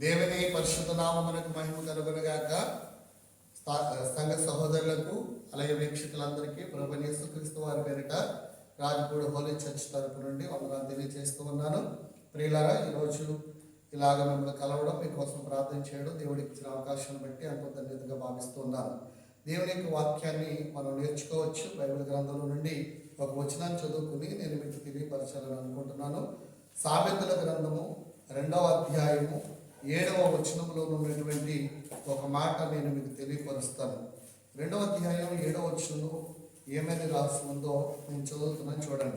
దేవుని పరిశుద్ధ నామమునకు మహిమ కలుగునుగాక. స్థా- సంఘ సహోదరులకు అలాగే వీక్షకులందరికీ ప్రభు క్రీస్తు వారి పేరిట రాజపూడి హోలీ చర్చ్ తరపు నుండి వందనాలు తెలియజేస్తూ ఉన్నాను. ప్రియులారా ఈరోజు ఇలాగ మిమ్మల్ని కలవడం మీకోసం ప్రార్థన చేయడం దేవుడికి ఇచ్చిన అవకాశం బట్టి ఎంతో ధన్యతగా భావిస్తున్నాను దేవుని యొక్క వాక్యాన్ని మనం నేర్చుకోవచ్చు. బైబిల్ గ్రంథంలో నుండి ఒక వచనాన్ని చదువుకుని నేను మీకు తెలియపరచాలని అనుకుంటున్నాను. సామెతల గ్రంథము రెండవ అధ్యాయము ఏడవ వచనంలో ఉన్నటువంటి ఒక మాట నేను మీకు తెలియపరుస్తాను. రెండవ అధ్యాయం ఏడవ వచనంలో ఏమైనా రాసి ఉందో నేను చదువుతున్నాను చూడండి.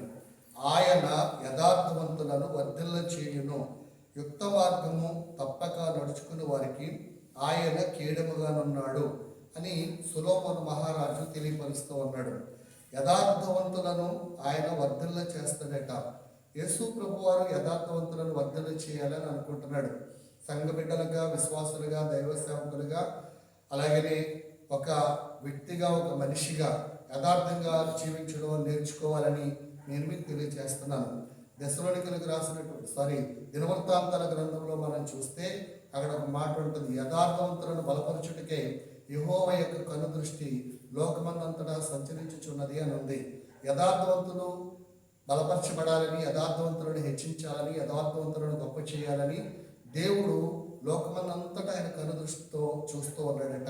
ఆయన యథార్థవంతులను వర్ధిల్ల చేయును. యుక్త మార్గము తప్పక నడుచుకుని వారికి ఆయన కీడముగానున్నాడు అని సులోమన్ మహారాజు తెలియపరుస్తూ ఉన్నాడు. యథార్థవంతులను ఆయన వర్ధిల్ల చేస్తాడట. యేసు ప్రభు వారు యథార్థవంతులను వర్ధిల్ల చేయాలని అనుకుంటున్నాడు. సంఘ బిడ్డలుగా విశ్వాసులుగా దైవ సేవకులుగా అలాగనే ఒక వ్యక్తిగా ఒక మనిషిగా యథార్థంగా జీవించడం నేర్చుకోవాలని నేను మీకు తెలియజేస్తున్నాను. దశలోనికలకు రాసినటువంటి సారీ దినవృత్తాంతాల గ్రంథంలో మనం చూస్తే అక్కడ ఒక మాట ఉంటుంది. యథార్థవంతులను బలపరచుటకే యహోవ యొక్క కనుదృష్టి లోకమందంతటా సంచరించుచున్నది అని ఉంది. యథార్థవంతులు బలపరచబడాలని యథార్థవంతులను హెచ్చించాలని యథార్థవంతులను గొప్ప చేయాలని దేవుడు లోకమన్నంతటా ఆయన కనుదృష్టితో చూస్తూ ఉన్నాడట.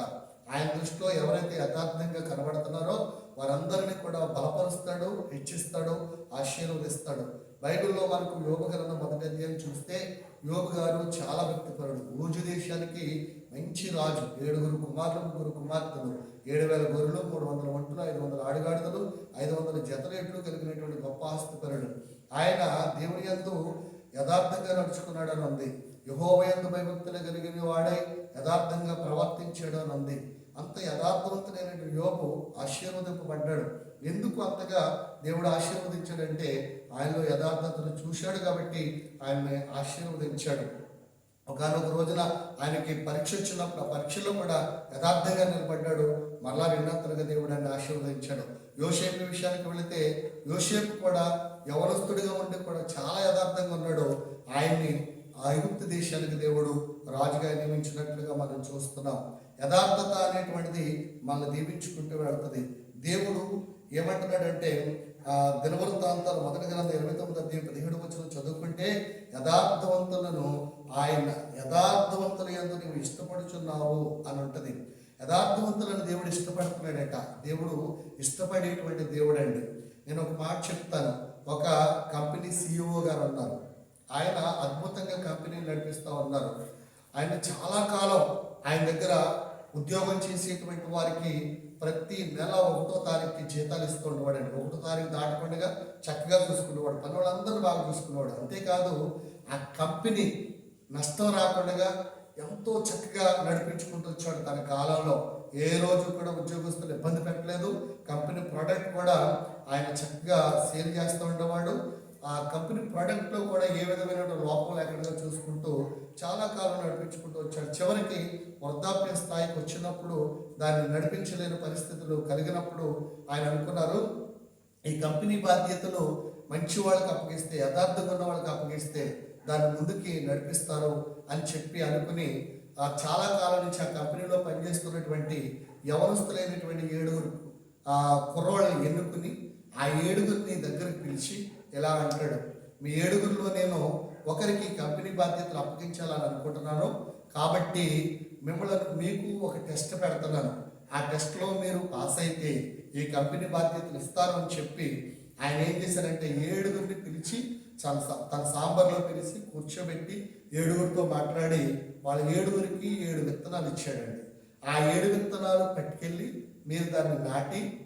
ఆయన దృష్టిలో ఎవరైతే యథార్థంగా కనబడుతున్నారో వారందరినీ కూడా బలపరుస్తాడు హెచ్చిస్తాడు ఆశీర్వదిస్తాడు. బైబిల్లో మనకు యోగ గ్రంథం మొదటి అధ్యాయం చూస్తే యోగ గారు చాలా వ్యక్తిపరుడు. ఊజు దేశానికి మంచి రాజు. ఏడుగురు కుమారులు ముగ్గురు కుమార్తెలు. ఏడు వేల గొర్రెలు మూడు వందల ఒంటులు ఐదు వందల ఆడుగాడిదలు ఐదు వందల జతరేట్లు కలిగినటువంటి గొప్ప ఆస్తిపరుడు. ఆయన దేవుని ఎందు యథార్థంగా నడుచుకున్నాడని ఉంది. యహోవయందు భయభక్తులు కలిగిన వాడై యథార్థంగా ప్రవర్తించాడు అని ఉంది అంత యథార్థవంతుడైన యోగు ఆశీర్వదింపబడ్డాడు. ఎందుకు అంతగా దేవుడు ఆశీర్వదించాడంటే ఆయనలో యథార్థతను చూశాడు కాబట్టి ఆయన్ని ఆశీర్వదించాడు. ఒకనొక రోజున ఆయనకి పరీక్ష వచ్చినప్పుడు ఆ పరీక్షలో కూడా యథార్థంగా నిలబడ్డాడు. మరలా రెండంతలుగా దేవుడు ఆయన ఆశీర్వదించాడు. యోసేపు విషయానికి వెళితే యోసేపు కూడా యవనస్తుడిగా ఉండి కూడా చాలా యథార్థంగా ఉన్నాడు. ఆయన్ని ఐగుప్తు దేశానికి దేవుడు రాజుగా నియమించినట్లుగా మనం చూస్తున్నాం. యథార్థత అనేటువంటిది మనల్ని దీవించుకుంటూ వెళ్తుంది. దేవుడు ఏమంటున్నాడంటే దినవృత్తాంతాలు మొదటి గ్రంథం ఇరవై తొమ్మిది అధ్యాయం పదిహేడు వచ్చిన చదువుకుంటే యథార్థవంతులను ఆయన యథార్థవంతుల ఎందు నువ్వు ఇష్టపడుచున్నావు అని ఉంటుంది. యథార్థవంతులను దేవుడు ఇష్టపడుతున్నాడట. దేవుడు ఇష్టపడేటువంటి దేవుడు అండి నేను ఒక మాట చెప్తాను. ఒక కంపెనీ సిఇఓ గారు ఉన్నారు. ఆయన అద్భుతంగా కంపెనీని నడిపిస్తూ ఉన్నారు. ఆయన చాలా కాలం ఆయన దగ్గర ఉద్యోగం చేసేటువంటి వారికి ప్రతి నెల ఒకటో తారీఖుకి జీతాలు ఇస్తూ ఉండేవాడు అండి ఒకటో తారీఖు దాటకుండా చక్కగా చూసుకునేవాడు. పని వాళ్ళందరూ బాగా చూసుకునేవాడు. అంతేకాదు ఆ కంపెనీ నష్టం రాకుండా ఎంతో చక్కగా నడిపించుకుంటూ వచ్చాడు తన కాలంలో. ఏ రోజు కూడా ఉద్యోగస్తులు ఇబ్బంది పెట్టలేదు. కంపెనీ ప్రోడక్ట్ కూడా ఆయన చక్కగా సేల్ చేస్తూ ఉండేవాడు. ఆ కంపెనీ ప్రోడక్ట్లో కూడా ఏ విధమైన లోపం లేకుండా చూసుకుంటూ చాలా కాలం నడిపించుకుంటూ వచ్చాడు. చివరికి వృద్ధాప్య స్థాయికి వచ్చినప్పుడు దాన్ని నడిపించలేని పరిస్థితులు కలిగినప్పుడు ఆయన అనుకున్నారు ఈ కంపెనీ బాధ్యతలు మంచి వాళ్ళకి అప్పగిస్తే యథార్థంగా ఉన్న వాళ్ళకి అప్పగిస్తే దాన్ని ముందుకి నడిపిస్తారు అని చెప్పి అనుకుని ఆ చాలా కాలం నుంచి ఆ కంపెనీలో పనిచేస్తున్నటువంటి యవనస్తులైనటువంటి ఏడుగురు ఆ కుర్రోళ్ళని ఎన్నుకుని ఆ ఏడుగురిని దగ్గరికి పిలిచి ఇలా అంటాడు? మీ ఏడుగురిలో నేను ఒకరికి కంపెనీ బాధ్యతలు అప్పగించాలని అనుకుంటున్నాను. కాబట్టి మిమ్మల్ని మీకు ఒక టెస్ట్ పెడుతున్నాను. ఆ టెస్ట్లో మీరు పాస్ అయితే ఈ కంపెనీ బాధ్యతలు ఇస్తాను అని చెప్పి ఆయన ఏం చేశారంటే ఏడుగురిని పిలిచి తన సా- తన సాంబార్లో పిలిచి కూర్చోబెట్టి ఏడుగురితో మాట్లాడి వాళ్ళ ఏడుగురికి ఏడు విత్తనాలు ఇచ్చాడండి. ఆ ఏడు విత్తనాలు పట్టుకెళ్ళి మీరు దాన్ని నాటి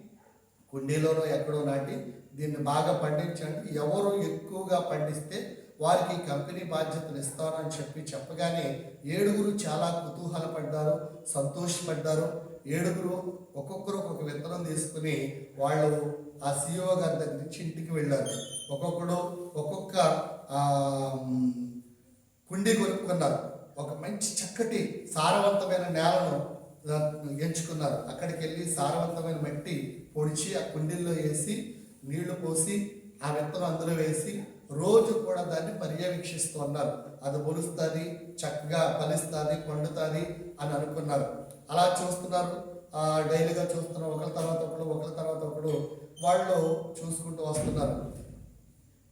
కుండీలోనో ఎక్కడో నాటి దీన్ని బాగా పండించండి. ఎవరు ఎక్కువగా పండిస్తే వారికి కంపెనీ బాధ్యతలు ఇస్తానని చెప్పి చెప్పగానే ఏడుగురు చాలా కుతూహలపడ్డారు సంతోషపడ్డారు. ఏడుగురు ఒక్కొక్కరు ఒక్కొక్క విత్తనం తీసుకుని వాళ్ళు ఆ సిఇఓ గారి దగ్గర నుంచి ఇంటికి వెళ్ళారు. ఒక్కొక్కడు ఒక్కొక్క కుండీ కొనుక్కున్నారు. ఒక మంచి చక్కటి సారవంతమైన నేలను ఎంచుకున్నారు. అక్కడికి వెళ్ళి సారవంతమైన మట్టి పొడిచి ఆ కుండీల్లో వేసి నీళ్ళు పోసి ఆ విత్తనం అందులో వేసి రోజు కూడా దాన్ని పర్యవేక్షిస్తూ ఉన్నారు. అది పొలుస్తుంది చక్కగా ఫలిస్తుంది పండుతుంది అని అనుకున్నారు. అలా చూస్తున్నారు. డైలీగా చూస్తున్నారు ఒకరి తర్వాత ఒకడు ఒకరి తర్వాత ఒకడు వాళ్ళు చూసుకుంటూ వస్తున్నారు.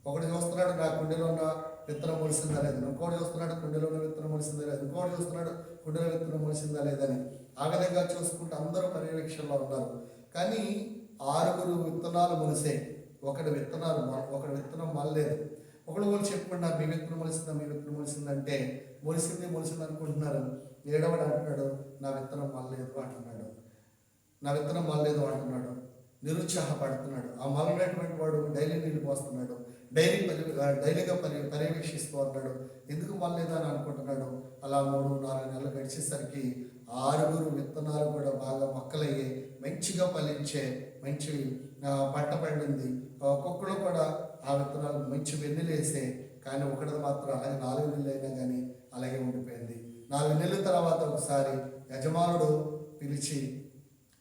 ఒకటి చూస్తున్నాడు నా కుండీలో ఉన్న విత్తనం మొలిసిందా లేదని ఇంకోటి చూస్తున్నాడు కుండీలో ఉన్న విత్తనం మొలిసిందా లేదు? ఇంకోటి చూస్తున్నాడు కుండీలో విత్తనం మొలిసిందా లేదని ఆ విధంగా చూసుకుంటూ అందరూ పర్యవేక్షణలో ఉన్నారు. కానీ ఆరుగురు విత్తనాలు మొలిసాయి ఒకటి విత్తనాలు ఒకడు ఒకటి విత్తనం మళ్ళలేదు ఒకడు వాళ్ళు చెప్పుకున్నారు మీ విత్తనం మొలిసిందా? మీ విత్తనం మొలిసిందంటే మొలిసింది మొలిసింది అనుకుంటున్నారు? ఏడవడు అంటున్నాడు నా విత్తనం మళ్ళలేదు అంటున్నాడు. నా విత్తనం మళ్ళలేదు అంటున్నాడు. నిరుత్సాహపడుతున్నాడు. ఆ మళ్ళినటువంటి వాడు డైలీ నీళ్ళు పోస్తున్నాడు. డైలీ పరి డైలీగా పరి పర్యవేక్షిస్తూ ఉన్నాడు. ఎందుకు మళ్ళేదా అని అనుకుంటున్నాడు. అలా మూడు నాలుగు నెలలు గడిచేసరికి ఆరుగురు విత్తనాలు కూడా బాగా మొక్కలయ్యి మంచిగా ఫలించే మంచి పంట పండింది. ఒక్కొక్కడు కూడా ఆ విత్తనాలు మంచి వెన్నెలేసే కానీ ఒకటిది మాత్రం అలాగే నాలుగు నెలలు అయినా కానీ అలాగే ఉండిపోయింది. నాలుగు నెలల తర్వాత ఒకసారి యజమానుడు పిలిచి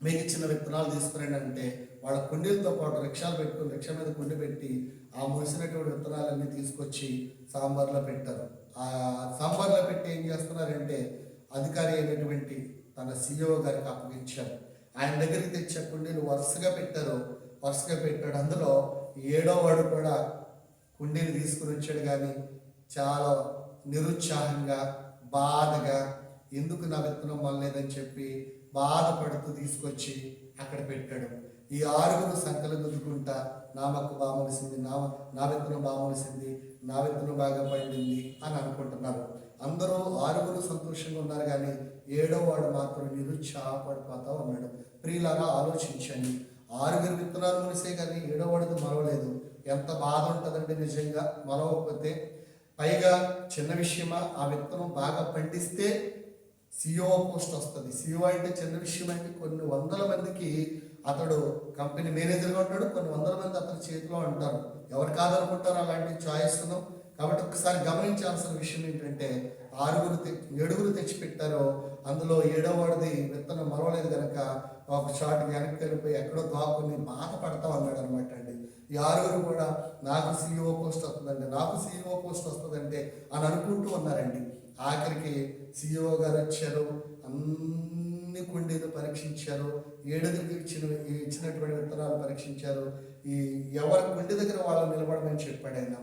మీకు ఇచ్చిన విత్తనాలు తీసుకురండి అంటే వాళ్ళ కుండీలతో పాటు రిక్షాలు పెట్టుకుని రిక్షా మీద కుండి పెట్టి ఆ మురిసినటువంటి విత్తనాలన్నీ తీసుకొచ్చి సాంబార్లో పెట్టారు. ఆ సాంబార్లో పెట్టి ఏం చేస్తున్నారంటే అధికారి అయినటువంటి తన సీఈఓ గారికి అప్పగించారు. ఆయన దగ్గరికి తెచ్చే కుండీలు వరుసగా పెట్టారు వరుసగా పెట్టాడు. అందులో ఏడో వాడు కూడా కుండీని తీసుకుని వచ్చాడు కానీ చాలా నిరుత్సాహంగా బాధగా ఎందుకు నా విత్తనం మళ్ళలేదని చెప్పి బాధపడుతూ తీసుకొచ్చి అక్కడ పెట్టాడు. ఈ ఆరుగురు సంకలు గుద్దుకుంటా నా మొక్క బాగా నా నా విత్తనం బాగా నా విత్తనం బాగా పండింది అని అనుకుంటున్నారు. సంతోషంగా ఉన్నారు కానీ ఏడో వాడు మాత్రం నిరుత్సాహపడిపోతా ఉన్నాడు. ప్రియులారా ఆలోచించండి. ఆరుగురు విత్తనాలు మునిసే కానీ ఏడో వాడికి మరవలేదు. ఎంత బాధ ఉంటుందండి నిజంగా మరవకపోతే. పైగా చిన్న విషయమా ఆ విత్తనం బాగా పండిస్తే సిఓ పోస్ట్ వస్తుంది. సిఓ అంటే చిన్న విషయం అంటే కొన్ని వందల మందికి అతడు కంపెనీ మేనేజర్గా ఉంటాడు కొన్ని వందల మంది అతని చేతిలో ఉంటారు. ఎవరు కాదనుకుంటారు అలాంటి చాయిస్ను కాబట్టి ఒకసారి గమనించాల్సిన విషయం ఏంటంటే ఆరుగురు ఏడుగురు తెచ్చిపెట్టారో అందులో ఏడో వాడిది విత్తనం మరవలేదు కనుక ఒక షాట్ వెనక్కి వెళ్ళిపోయి ఎక్కడో దాక్కుని బాధపడతాం అన్నాడు అనమాట అండి. ఈ ఆరుగురు కూడా నాకు సీఈఓ పోస్ట్ వస్తుందండి. నాకు సీఈఓ పోస్ట్ వస్తుందంటే అని అనుకుంటూ ఉన్నారండి. ఆఖరికి సీఈఓ గారు వచ్చారు అన్ని కుండీలు పరీక్షించారు ఏడుగురికి ఇచ్చిన ఇచ్చినటువంటి విత్తనాలు పరీక్షించారు. ఈ ఎవరి కుండి దగ్గర వాళ్ళు నిలబడమని చెప్పాడు ఆయన.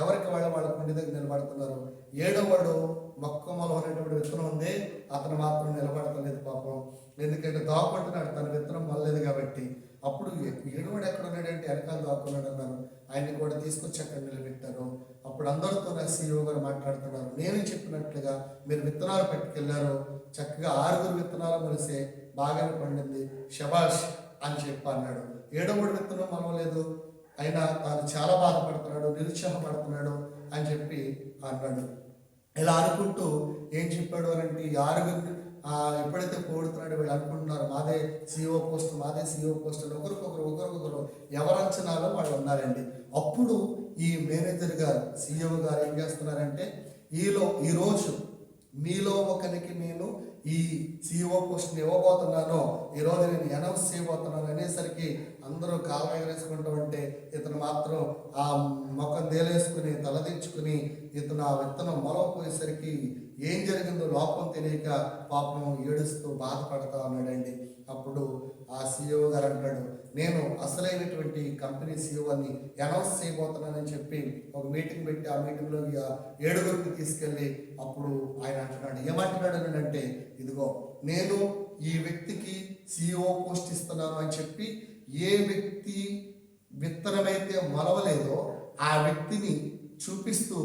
ఎవరికి వాళ్ళు వాళ్ళ కుండి దగ్గర నిలబడుతున్నారు ఏడోవాడు మొలం అనేటువంటి విత్తనం ఉంది. అతను మాత్రం నిలబడతలేదు పాపం. ఎందుకంటే దాక్కుంటున్నాడు తన విత్తనం మళ్ళలేదు కాబట్టి. అప్పుడు ఏడువాడు ఎక్కడ ఉన్నాడంటే వెనకాల దాక్కున్నాడు అన్నారు ఆయన్ని కూడా తీసుకొచ్చి అక్కడ నిలబెట్టారు. అప్పుడు అందరితో సీఓ సీఈఓ గారు మాట్లాడుతున్నారు. నేను చెప్పినట్లుగా మీరు విత్తనాలు పెట్టుకెళ్ళారు చక్కగా ఆరుగురు విత్తనాలు మొలిసే బాగానే పండింది. షబాష్ అని చెప్పి అన్నాడు. ఏడవడు విత్తనం మనవలేదు అయినా తాను చాలా బాధపడుతున్నాడు నిరుత్సాహపడుతున్నాడు అని చెప్పి అన్నాడు. ఇలా అనుకుంటూ ఏం చెప్పాడు అని అంటే ఆరుగు ఎప్పుడైతే పోడుతున్నాడో వీళ్ళు అనుకుంటున్నారు మాదే సీఓ పోస్ట్ మాదే సీఓ పోస్ట్ అని ఒకరికొకరు ఒకరికొకరు ఎవరంచనాలో వాళ్ళు ఉన్నారండి. అప్పుడు ఈ మేనేజర్ గారు సీఈఓ గారు ఏం చేస్తున్నారంటే ఈలో ఈరోజు మీలో ఒకరికి నేను ఈ సీఓ పోస్ట్ని ఇవ్వబోతున్నాను ఈరోజు నేను అనౌన్స్ చేయబోతున్నాను అనేసరికి అందరూ కాలం ఎగరేసుకుంటూ ఉంటే ఇతను మాత్రం ఆ మొఖం తేలేసుకుని తలదించుకుని ఇతను ఆ విత్తనం మొలవపోయేసరికి ఏం జరిగిందో లోపం తెలియక పాపం ఏడుస్తూ బాధపడతా ఉన్నాడండి. అప్పుడు ఆ సీఈఓ గారు అంటాడు నేను అసలైనటువంటి కంపెనీ సీఈఓని అనౌన్స్ చేయబోతున్నానని చెప్పి ఒక మీటింగ్ పెట్టి ఆ మీటింగ్లో ఇక ఏడుగురికి తీసుకెళ్ళి అప్పుడు ఆయన అంటున్నాడు ఏమంటున్నాడు అంటే ఇదిగో నేను ఈ వ్యక్తికి సీఈఓ పోస్ట్ ఇస్తున్నాను అని చెప్పి ఏ వ్యక్తి విత్తనమైతే మొలవలేదో ఆ వ్యక్తిని చూపిస్తూ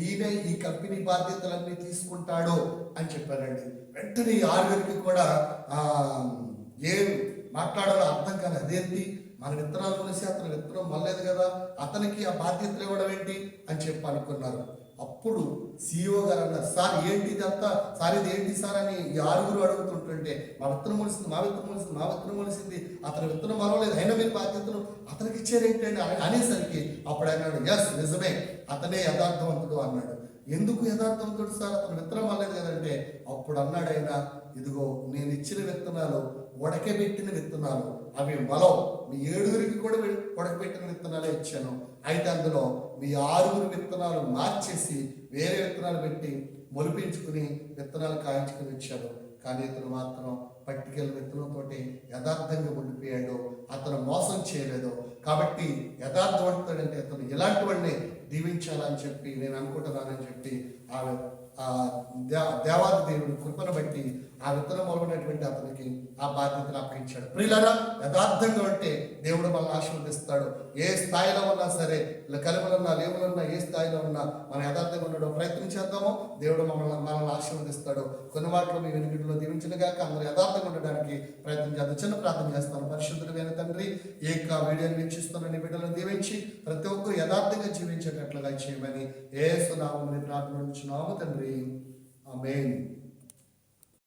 ఈయన ఈ కంపెనీ బాధ్యతలన్నీ తీసుకుంటాడు అని చెప్పారండి వెంటనే ఆరుగురికి కూడా ఏం మాట్లాడాలో అర్థం కాదు అదేంటి? మన విత్తనాలు కొనేసి అతని విత్తనం మళ్ళలేదు కదా అతనికి ఆ బాధ్యతలు ఇవ్వడం ఏంటి అని చెప్పి అనుకున్నారు అప్పుడు సీఈఓ గారు అన్నారు సార్ ఏంటి ఇదంతా? సార్ ఇది ఏంటి సార్? అని ఈ ఆరుగురు అడుగుతుంటుంటే మా విత్తనం మొలిసింది మా విత్తనం మొలిసింది మా విత్తనం మొలిసింది అతని విత్తనం మరవలేదు అయినా మీరు బాధ్యతలు అతనికి ఇచ్చారేంటి అని అనేసరికి అప్పుడు అన్నాడు ఎస్ నిజమే. అతనే యథార్థవంతుడు అన్నాడు. ఎందుకు యథార్థవంతుడు సార్ అతను విత్తనం అవ్వలేదు కదంటే అప్పుడు అన్నాడు ఆయన ఇదిగో నేను ఇచ్చిన విత్తనాలు ఉడకబెట్టిన విత్తనాలు. అవి మలవు మీ ఏడుగురికి కూడా ఉడకబెట్టిన విత్తనాలే ఇచ్చాను. అయితే అందులో మీ ఆరుగురు విత్తనాలు మార్చేసి వేరే విత్తనాలు పెట్టి మొలిపించుకుని విత్తనాలు కాయించుకుని ఇచ్చాడు. కానీ ఇతను మాత్రం పట్టికల విత్తనంతో యథార్థంగా ఉండిపోయాడో అతను మోసం చేయలేదో కాబట్టి యథార్థవంతుడంటే అతను ఇలాంటి వాడిని దీవించాలని చెప్పి నేను అనుకుంటున్నానని చెప్పి ఆ దే- దేవాది దేవుని కృపను బట్టి ఆ విత్తనం మొలగినటువంటి అతనికి ఆ బాధ్యతను అప్పగించాడు. ప్రియులరా యథార్థంగా ఉంటే దేవుడు మనల్ని ఆశీర్వదిస్తాడు. ఏ స్థాయిలో ఉన్నా సరే ఇలా కలుపులున్నా లేవులున్నా ఏ స్థాయిలో ఉన్నా మనం యథార్థంగా ఉండడం ప్రయత్నం చేద్దామో. దేవుడు మమ్మల్ని మనల్ని ఆశీర్వదిస్తాడు. కొన్ని మాటలు మీ వెనుకటిలో దీవించనుగాక అందరూ యథార్థంగా ఉండడానికి ప్రయత్నం చేద్దాం. చిన్న ప్రార్థన చేస్తాను. పరిశుద్ధుడైన తండ్రి ఏ యొక్క వీడియోని వీక్షిస్తున్న నీ బిడ్డలను దీవించి ప్రతి ఒక్కరు యథార్థంగా జీవించేటట్లుగా చేయమని ఏ సునామని ప్రార్థన ఉంచున్నాము తండ్రి. ఆమేన్.